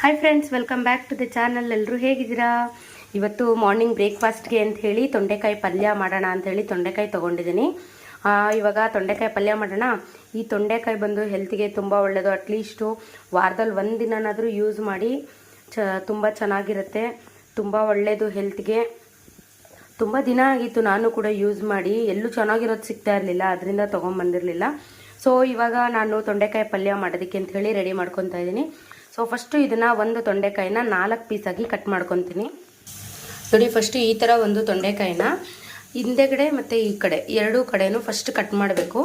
Hi friends welcome back to the channel ಎಲ್ಲರೂ ಹೇಗಿದ್ದೀರಾ? ಇವತ್ತು ಮಾರ್ನಿಂಗ್ ಬ್ರೇಕ್ಫಾಸ್ಟ್ಗೆ ಅಂತ ಹೇಳಿ ತೊಂಡೆಕಾಯಿ ಪಲ್ಯ ಮಾಡೋಣ ಅಂತ ಹೇಳಿ ತೊಂಡೆಕಾಯಿ ತೊಗೊಂಡಿದ್ದೀನಿ. ಇವಾಗ ತೊಂಡೆಕಾಯಿ ಪಲ್ಯ ಮಾಡೋಣ. ಈ ತೊಂಡೆಕಾಯಿ ಬಂದು ಹೆಲ್ತಿಗೆ ತುಂಬ ಒಳ್ಳೆಯದು ಅಟ್ಲೀಸ್ಟು ವಾರದಲ್ಲಿ ಒಂದು ದಿನನಾದರೂ ಯೂಸ್ ಮಾಡಿ ಚ, ತುಂಬ ಚೆನ್ನಾಗಿರುತ್ತೆ. ತುಂಬ ಒಳ್ಳೆಯದು ಹೆಲ್ತ್ಗೆ ತುಂಬ ದಿನ ಆಗಿತ್ತು ನಾನು ಕೂಡ ಯೂಸ್ ಮಾಡಿ. ಎಲ್ಲೂ ಚೆನ್ನಾಗಿರೋದು ಸಿಗ್ತಾ ಇರಲಿಲ್ಲ, ಅದರಿಂದ ತೊಗೊಂಬಂದಿರಲಿಲ್ಲ. ಸೊ ಇವಾಗ ನಾನು ತೊಂಡೆಕಾಯಿ ಪಲ್ಯ ಮಾಡೋದಕ್ಕೆ ಅಂತ ಹೇಳಿ ರೆಡಿ ಮಾಡ್ಕೊತಾ ಇದ್ದೀನಿ. ಸೊ ಫಸ್ಟು ಇದನ್ನು ಒಂದು ತೊಂಡೆಕಾಯಿನ ನಾಲ್ಕು ಪೀಸಾಗಿ ಕಟ್ ಮಾಡ್ಕೊತೀನಿ. ನೋಡಿ ಫಸ್ಟು ಈ ಥರ ಒಂದು ತೊಂಡೆಕಾಯಿನ ಹಿಂದೆಗಡೆ ಮತ್ತು ಈ ಕಡೆ, ಎರಡೂ ಕಡೆಯೂ ಫಸ್ಟ್ ಕಟ್ ಮಾಡಬೇಕು.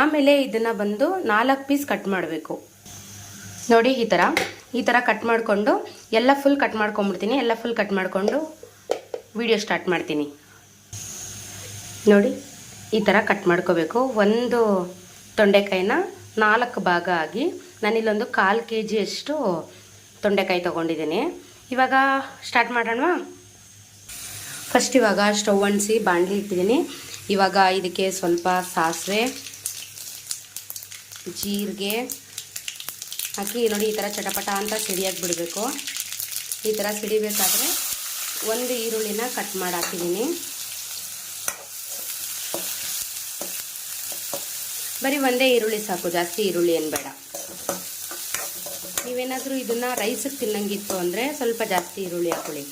ಆಮೇಲೆ ಇದನ್ನು ಬಂದು ನಾಲ್ಕು ಪೀಸ್ ಕಟ್ ಮಾಡಬೇಕು. ನೋಡಿ, ಈ ಥರ ಈ ಥರ ಕಟ್ ಮಾಡಿಕೊಂಡು ಎಲ್ಲ ಫುಲ್ ಕಟ್ ಮಾಡ್ಕೊಂಬಿಡ್ತೀನಿ ಎಲ್ಲ ಫುಲ್ ಕಟ್ ಮಾಡಿಕೊಂಡು ವಿಡಿಯೋ ಸ್ಟಾರ್ಟ್ ಮಾಡ್ತೀನಿ. ನೋಡಿ, ಈ ಥರ ಕಟ್ ಮಾಡ್ಕೋಬೇಕು. ಒಂದು ತೊಂಡೆಕಾಯಿನ ನಾಲ್ಕು ಭಾಗ ಆಗಿ ನಾನಿಲ್ಲೊಂದು ಕಾಲು ಕೆ ಜಿಯಷ್ಟು ತೊಂಡೆಕಾಯಿ ತೊಗೊಂಡಿದ್ದೀನಿ. ಇವಾಗ ಸ್ಟಾರ್ಟ್ ಮಾಡೋಣ ಫಸ್ಟ್ ಇವಾಗ ಸ್ಟವ್ ಅಂಟಿಸಿ ಬಾಣಲಿ ಇಟ್ಟಿದ್ದೀನಿ. ಇವಾಗ ಇದಕ್ಕೆ ಸ್ವಲ್ಪ ಸಾಸಿವೆ, ಜೀರಿಗೆ ಹಾಕಿ ನೋಡಿ ಈ ಥರ ಚಟಪಟ ಅಂತ ಸಿಡಿಯಾಗಿ ಬಿಡಬೇಕು. ಈ ಥರ ಸಿಡಿಬೇಕಾದ್ರೆ ಒಂದು ಈರುಳ್ಳಿನ ಕಟ್ ಮಾಡಿ ಹಾಕಿದ್ದೀನಿ. ಬರೀ ಒಂದೇ ಈರುಳ್ಳಿ ಸಾಕು, ಜಾಸ್ತಿ ಈರುಳ್ಳಿ ಏನು ಬೇಡ. ನೀವೇನಾದರೂ ಇದನ್ನು ರೈಸಿಗೆ ತಿನ್ನಂಗಿತ್ತು ಅಂದರೆ ಸ್ವಲ್ಪ ಜಾಸ್ತಿ ಈರುಳ್ಳಿ ಹಾಕೊಳ್ಳಿ.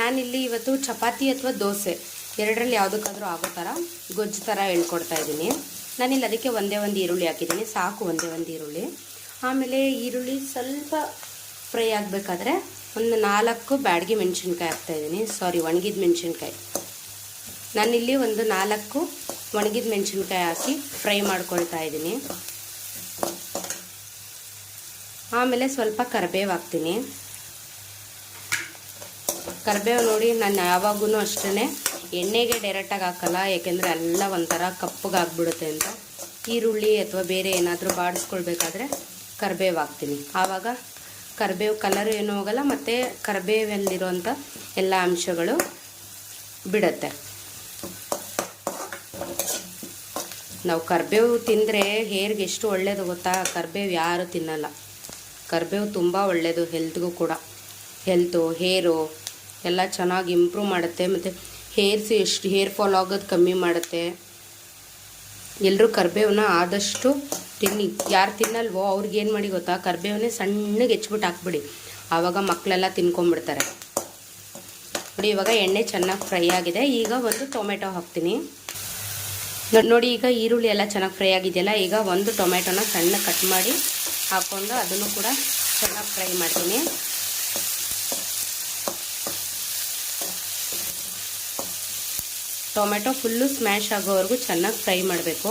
ನಾನಿಲ್ಲಿ ಇವತ್ತು ಚಪಾತಿ ಅಥವಾ ದೋಸೆ, ಎರಡರಲ್ಲಿ ಯಾವುದಕ್ಕಾದರೂ ಆಗೋ ಥರ ಗೊಜ್ಜು ಥರ ಹೇಳ್ಕೊಡ್ತಾ ಇದ್ದೀನಿ. ನಾನಿಲ್ಲಿ ಅದಕ್ಕೆ ಒಂದೇ ಒಂದು ಈರುಳ್ಳಿ ಹಾಕಿದ್ದೀನಿ, ಸಾಕು ಒಂದೇ ಒಂದು ಈರುಳ್ಳಿ. ಆಮೇಲೆ ಈರುಳ್ಳಿ ಸ್ವಲ್ಪ ಫ್ರೈ ಆಗಬೇಕಾದ್ರೆ ಒಂದು ನಾಲ್ಕು ಬ್ಯಾಡಗಿ ಮೆಣಸಿನ್ಕಾಯಿ ಹಾಕ್ತಾಯಿದ್ದೀನಿ ಸಾರಿ, ಒಣಗಿದ ಮೆಣಸಿನ್ಕಾಯಿ. ನಾನಿಲ್ಲಿ ಒಂದು ನಾಲ್ಕು ಒಣಗಿದ ಮೆಣಸಿನ್ಕಾಯಿ ಹಾಕಿ ಫ್ರೈ ಮಾಡ್ಕೊಳ್ತಾ ಇದ್ದೀನಿ. ಆಮೇಲೆ ಸ್ವಲ್ಪ ಕರಿಬೇವು ಹಾಕ್ತೀನಿ. ಕರಿಬೇವು ನೋಡಿ ನಾನು ಯಾವಾಗೂ ಅಷ್ಟೇ ಎಣ್ಣೆಗೆ ಡೈರೆಕ್ಟಾಗಿ ಹಾಕಲ್ಲ, ಯಾಕೆಂದರೆ ಎಲ್ಲ ಒಂಥರ ಕಪ್ಪಗೆ ಆಗ್ಬಿಡುತ್ತೆ ಅಂತ. ಈರುಳ್ಳಿ ಅಥವಾ ಬೇರೆ ಏನಾದರೂ ಬಾಡಿಸ್ಕೊಳ್ಬೇಕಾದ್ರೆ ಕರಿಬೇವು ಹಾಕ್ತೀನಿ. ಆವಾಗ ಕರಿಬೇವು ಕಲರ್ ಏನೂ ಹೋಗಲ್ಲ, ಮತ್ತು ಕರಿಬೇವಲ್ಲಿರುವಂಥ ಎಲ್ಲ ಅಂಶಗಳು ಬಿಡುತ್ತೆ. ನಾವು ಕರಿಬೇವು ತಿಂದರೆ ಹೇರ್ಗೆ ಎಷ್ಟು ಒಳ್ಳೆಯದು ಗೊತ್ತಾ? ಕರಿಬೇವು ಯಾರು ತಿನ್ನಲ್ಲ. ಕರಿಬೇವು ತುಂಬ ಒಳ್ಳೆಯದು ಹೆಲ್ತ್ಗೂ ಕೂಡ. ಹೆಲ್ತು ಹೇರು ಎಲ್ಲ ಚೆನ್ನಾಗಿ ಇಂಪ್ರೂವ್ ಮಾಡುತ್ತೆ. ಮತ್ತು ಹೇರ್ಸ್ ಎಷ್ಟು ಹೇರ್ ಫಾಲ್ ಆಗೋದು ಕಮ್ಮಿ ಮಾಡುತ್ತೆ. ಎಲ್ಲರೂ ಕರಿಬೇವನ್ನ ಆದಷ್ಟು ತಿನ್ನಿ. ಯಾರು ತಿನ್ನಲ್ವೋ ಅವ್ರಿಗೆ ಏನು ಮಾಡಿ ಗೊತ್ತಾ? ಕರಿಬೇವನ್ನೇ ಸಣ್ಣಗೆ ಹೆಚ್ಚಿಬಿಟ್ಟು ಹಾಕ್ಬಿಡಿ. ಆವಾಗ ಮಕ್ಕಳೆಲ್ಲ ತಿನ್ಕೊಂಬಿಡ್ತಾರೆ. ನೋಡಿ, ಇವಾಗ ಎಣ್ಣೆ ಚೆನ್ನಾಗಿ ಫ್ರೈ ಆಗಿದೆ. ಈಗ ಒಂದು ಟೊಮೆಟೊ ಹಾಕ್ತೀನಿ. ನೋಡಿ, ಈಗ ಈರುಳ್ಳಿ ಎಲ್ಲ ಚೆನ್ನಾಗಿ ಫ್ರೈ ಆಗಿದೆಯಲ್ಲ, ಈಗ ಒಂದು ಟೊಮೆಟೊನ ಸಣ್ಣ ಕಟ್ ಮಾಡಿ ಹಾಕ್ಕೊಂಡು ಅದನ್ನು ಕೂಡ ಚೆನ್ನಾಗಿ ಫ್ರೈ ಮಾಡ್ತೀನಿ. ಟೊಮೆಟೊ ಫುಲ್ಲು ಸ್ಮ್ಯಾಶ್ ಆಗೋವರೆಗೂ ಚೆನ್ನಾಗಿ ಫ್ರೈ ಮಾಡಬೇಕು.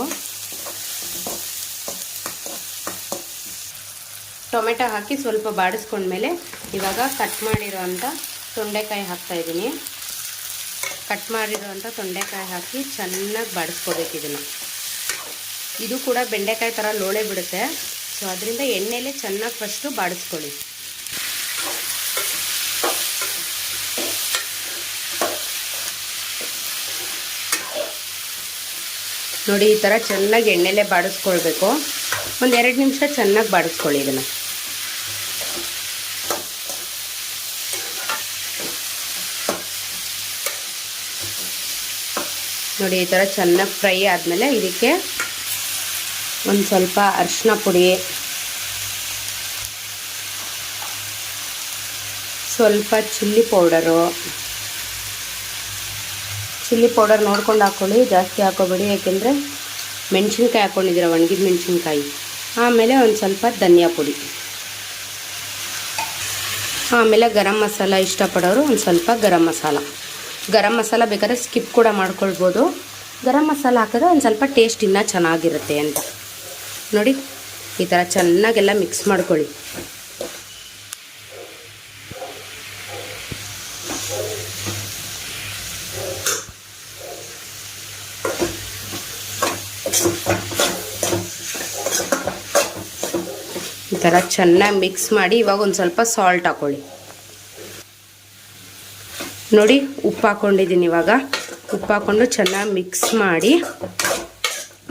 ಟೊಮೆಟೊ ಹಾಕಿ ಸ್ವಲ್ಪ ಬಾಡಿಸ್ಕೊಂಡ್ಮೇಲೆ ಇವಾಗ ಕಟ್ ಮಾಡಿರೋಂಥ ತೊಂಡೆಕಾಯಿ ಹಾಕ್ತಾ ಇದ್ದೀನಿ. ಕಟ್ ಮಾಡಿರುವಂಥ ತೊಂಡೆಕಾಯಿ ಹಾಕಿ ಚೆನ್ನಾಗಿ ಬಡಿಸ್ಕೋಬೇಕು ಇದನ್ನು. ಇದು ಕೂಡ ಬೆಂಡೆಕಾಯಿ ಥರ ಲೋಳೆ ಬಿಡುತ್ತೆ. ಸೊ ಅದರಿಂದ ಎಣ್ಣೆಲೆ ಚೆನ್ನಾಗಿ ಫಸ್ಟು ಬಾಡಿಸ್ಕೊಳ್ಳಿ. ನೋಡಿ, ಈ ಥರ ಚೆನ್ನಾಗಿ ಎಣ್ಣೆಲೇ ಬಾಡಿಸ್ಕೊಳ್ಬೇಕು. ಒಂದು ಎರಡು ನಿಮಿಷ ಚೆನ್ನಾಗಿ ಬಾಡಿಸ್ಕೊಳ್ಳಿ ಇದನ್ನು. ನೋಡಿ, ಈ ಥರ ಚೆನ್ನಾಗಿ ಫ್ರೈ ಆದಮೇಲೆ ಇದಕ್ಕೆ ಒಂದು ಸ್ವಲ್ಪ ಅರಿಶಿನ ಪುಡಿ, ಸ್ವಲ್ಪ ಚಿಲ್ಲಿ ಪೌಡರು. ಚಿಲ್ಲಿ ಪೌಡರ್ ನೋಡ್ಕೊಂಡು ಹಾಕ್ಕೊಳ್ಳಿ ಜಾಸ್ತಿ ಹಾಕೋಬೇಡಿ, ಯಾಕೆಂದರೆ ಮೆಣಸಿನ್ಕಾಯಿ ಹಾಕ್ಕೊಂಡಿದ್ದೀರ ಒಣಗಿದ ಮೆಣಸಿನ್ಕಾಯಿ. ಆಮೇಲೆ ಒಂದು ಸ್ವಲ್ಪ ಧನಿಯಾ ಪುಡಿ. ಆಮೇಲೆ ಗರಂ ಮಸಾಲ ಇಷ್ಟಪಡೋರು ಒಂದು ಸ್ವಲ್ಪ ಗರಂ ಮಸಾಲ. ಗರಂ ಮಸಾಲ ಬೇಕಾದ್ರೆ ಸ್ಕಿಪ್ ಕೂಡ ಮಾಡ್ಕೊಳ್ಬೋದು. ಗರಂ ಮಸಾಲ ಹಾಕಿದ್ರೆ ಒಂದು ಸ್ವಲ್ಪ ಟೇಸ್ಟ್ ಇನ್ನೂ ಚೆನ್ನಾಗಿರುತ್ತೆ ಅಂತ. ನೋಡಿ, ಈ ಥರ ಚೆನ್ನಾಗೆಲ್ಲ ಮಿಕ್ಸ್ ಮಾಡ್ಕೊಳ್ಳಿ. ಈ ಥರ ಚೆನ್ನಾಗಿ ಮಿಕ್ಸ್ ಮಾಡಿ ಇವಾಗ ಒಂದು ಸ್ವಲ್ಪ ಸಾಲ್ಟ್ ಹಾಕೊಳ್ಳಿ. ನೋಡಿ, ಉಪ್ಪು ಹಾಕ್ಕೊಂಡಿದ್ದೀನಿ ಇವಾಗ. ಉಪ್ಪು ಹಾಕ್ಕೊಂಡು ಚೆನ್ನಾಗಿ ಮಿಕ್ಸ್ ಮಾಡಿ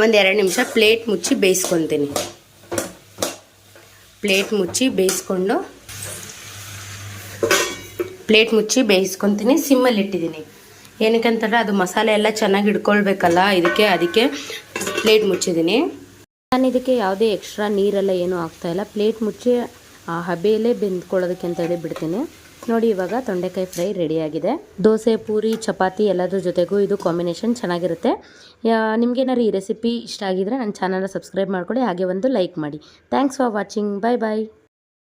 ಒಂದು ಎರಡು ನಿಮಿಷ ಪ್ಲೇಟ್ ಮುಚ್ಚಿ ಬೇಯಿಸ್ಕೊತೀನಿ. ಪ್ಲೇಟ್ ಮುಚ್ಚಿ ಬೇಯಿಸ್ಕೊಂಡು ಪ್ಲೇಟ್ ಮುಚ್ಚಿ ಬೇಯಿಸ್ಕೊತೀನಿ. ಸಿಮ್ಮಲ್ಲಿ ಇಟ್ಟಿದ್ದೀನಿ. ಏನಕ್ಕಂತಂದರೆ ಅದು ಮಸಾಲೆ ಎಲ್ಲ ಚೆನ್ನಾಗಿ ಹಿಡ್ಕೊಳ್ಬೇಕಲ್ಲ, ಇದಕ್ಕೆ, ಅದಕ್ಕೆ ಪ್ಲೇಟ್ ಮುಚ್ಚಿದ್ದೀನಿ. ನಾನು ಇದಕ್ಕೆ ಯಾವುದೇ ಎಕ್ಸ್ಟ್ರಾ ನೀರೆಲ್ಲ ಏನೂ ಆಗ್ತಾಯಿಲ್ಲ ಪ್ಲೇಟ್ ಮುಚ್ಚಿ ಆ ಹಬೆಯಲ್ಲೇ ಬೆಂದ್ಕೊಳ್ಳೋದಕ್ಕೆ ಅಂತ ಹೇಳಿ ಬಿಡ್ತೀನಿ ನೋಡಿ, ಇವಾಗ ತೊಂಡೆಕಾಯಿ ಫ್ರೈ ರೆಡಿಯಾಗಿದೆ. ದೋಸೆ, ಪೂರಿ, ಚಪಾತಿ ಎಲ್ಲದ್ರ ಜೊತೆಗೂ ಇದು ಕಾಂಬಿನೇಷನ್ ಚೆನ್ನಾಗಿರುತ್ತೆ. ನಿಮ್ಗೇನಾದ್ರು ಈ ರೆಸಿಪಿ ಇಷ್ಟ ಆಗಿದ್ರೆ ನನ್ನ ಚಾನಲ್ನ ಸಬ್ಸ್ಕ್ರೈಬ್ ಮಾಡ್ಕೊಳ್ಳಿ, ಹಾಗೆ ಒಂದು ಲೈಕ್ ಮಾಡಿ. Thanks for watching. Bye bye.